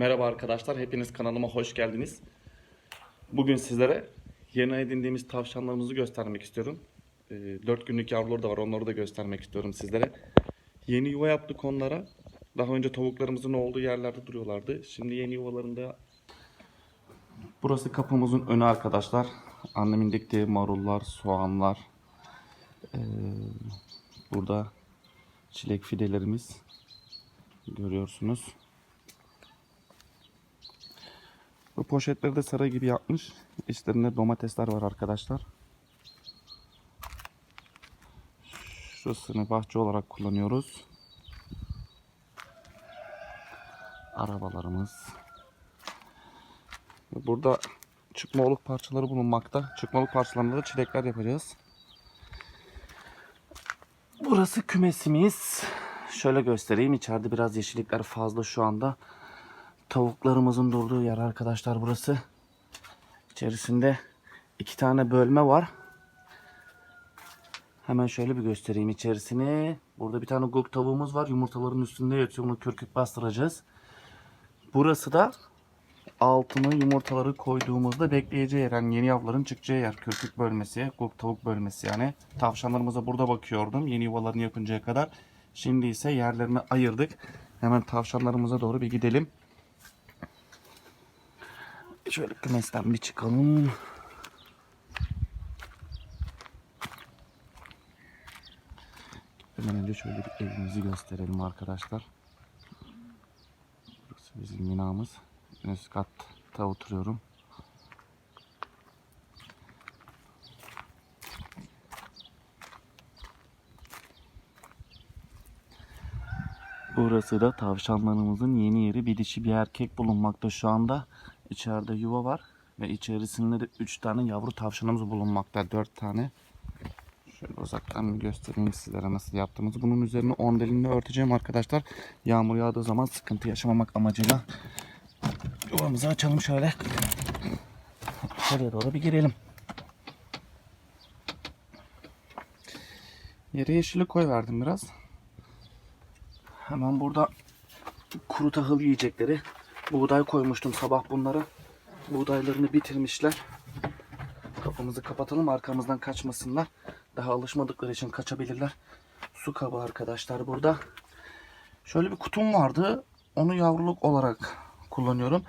Merhaba arkadaşlar, hepiniz kanalıma hoş geldiniz. Bugün sizlere yeni edindiğimiz tavşanlarımızı göstermek istiyorum. 4 günlük yavruları da var, onları da göstermek istiyorum sizlere. Yeni yuva yaptık onlara. Daha önce tavuklarımızın olduğu yerlerde duruyorlardı. Şimdi yeni yuvalarında... Burası kapımızın önü arkadaşlar. Annemin diktiği marullar, soğanlar. Ee, burada çilek fidelerimiz. Görüyorsunuz. Bu poşetleri de saray gibi yapmış. İçlerinde domatesler var arkadaşlar. Şurasını bahçe olarak kullanıyoruz. Arabalarımız. Burada çıkma oluk parçaları bulunmakta. Çıkma oluk parçalarında da çilekler yapacağız. Burası kümesimiz. Şöyle göstereyim. İçeride biraz yeşillikler fazla şu anda. Tavuklarımızın durduğu yer arkadaşlar burası. İçerisinde iki tane bölme var. Hemen şöyle bir göstereyim içerisini. Burada bir tane gok tavuğumuz var. Yumurtaların üstünde yatıyor. Onu kürküp bastıracağız. Burası da altına yumurtaları koyduğumuzda bekleyeceği yer. Yani yeni yavruların çıkacağı yer. Kürkük bölmesi, gok tavuk bölmesi yani. Tavşanlarımıza burada bakıyordum yeni yuvalarını yapıncaya kadar. Şimdi ise yerlerini ayırdık. Hemen tavşanlarımıza doğru bir gidelim. Şöyle kümesten bir çıkalım. Hemen önce şöyle bir evimizi gösterelim arkadaşlar. Burası bizim binamız. Üst katta oturuyorum. Burası da tavşanlarımızın yeni yeri. Bir dişi bir erkek bulunmakta şu anda. İçeride yuva var. Ve içerisinde de 3 tane yavru tavşanımız bulunmakta. 4 tane. Şöyle uzaktan bir göstereyim sizlere nasıl yaptığımızı. Bunun üzerine ondelinle örteceğim arkadaşlar. Yağmur yağdığı zaman sıkıntı yaşamamak amacıyla. Yuvamızı açalım şöyle. Şuraya doğru bir girelim. Yere yeşili koy verdim biraz. Hemen burada kuru tahıl yiyecekleri buğday koymuştum sabah bunlara. Buğdaylarını bitirmişler. Kapımızı kapatalım arkamızdan kaçmasınlar. Daha alışmadıkları için kaçabilirler. Su kabı arkadaşlar burada. Şöyle bir kutum vardı. Onu yavruluk olarak kullanıyorum.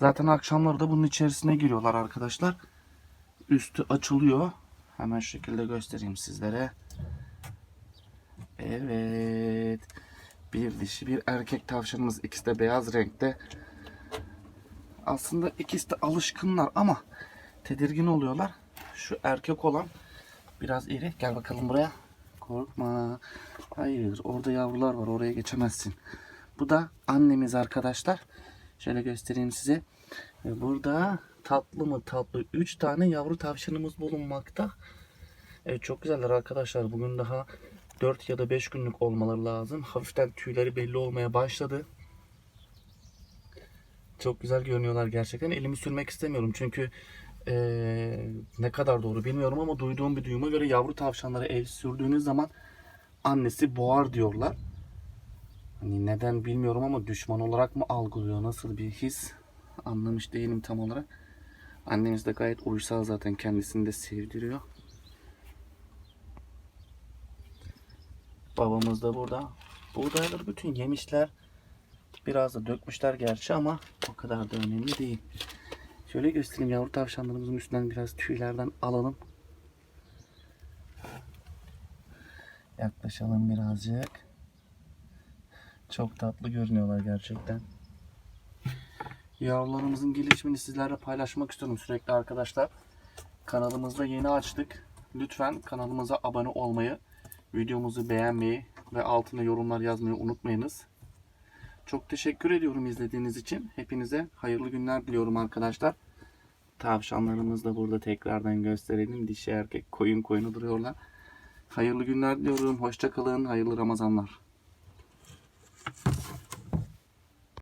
Zaten akşamları da bunun içerisine giriyorlar arkadaşlar. Üstü açılıyor. Hemen şekilde göstereyim sizlere. Evet. Bir dişi bir erkek tavşanımız. İkisi de beyaz renkte. Aslında ikisi de alışkınlar ama tedirgin oluyorlar. Şu erkek olan biraz iri. Gel bakalım buraya. Korkma. Hayır orada yavrular var. Oraya geçemezsin. Bu da annemiz arkadaşlar. Şöyle göstereyim size. Burada tatlı mı tatlı 3 tane yavru tavşanımız bulunmakta. Evet çok güzeller arkadaşlar. Bugün daha 4 ya da 5 günlük olmaları lazım. Hafiften tüyleri belli olmaya başladı. Çok güzel görünüyorlar gerçekten. Elimi sürmek istemiyorum çünkü eee, ne kadar doğru bilmiyorum ama duyduğum bir duyuma göre yavru tavşanları el sürdüğünüz zaman annesi boğar diyorlar. Hani neden bilmiyorum ama düşman olarak mı algılıyor? Nasıl bir his? Anlamış değilim tam olarak. Annemiz de gayet uysal zaten kendisini de sevdiriyor. Babamız da burada. Buğdayları bütün yemişler. Biraz da dökmüşler gerçi ama o kadar da önemli değil. Şöyle göstereyim yavru tavşanlarımızın üstünden biraz tüylerden alalım. Yaklaşalım birazcık. Çok tatlı görünüyorlar gerçekten. Yavrularımızın gelişimini sizlerle paylaşmak istiyorum sürekli arkadaşlar. Kanalımızda yeni açtık. Lütfen kanalımıza abone olmayı, videomuzu beğenmeyi ve altına yorumlar yazmayı unutmayınız. Çok teşekkür ediyorum izlediğiniz için. Hepinize hayırlı günler diliyorum arkadaşlar. Tavşanlarımız da burada tekrardan gösterelim. Dişi erkek koyun koyunu duruyorlar. Hayırlı günler diliyorum. Hoşçakalın. Hayırlı Ramazanlar.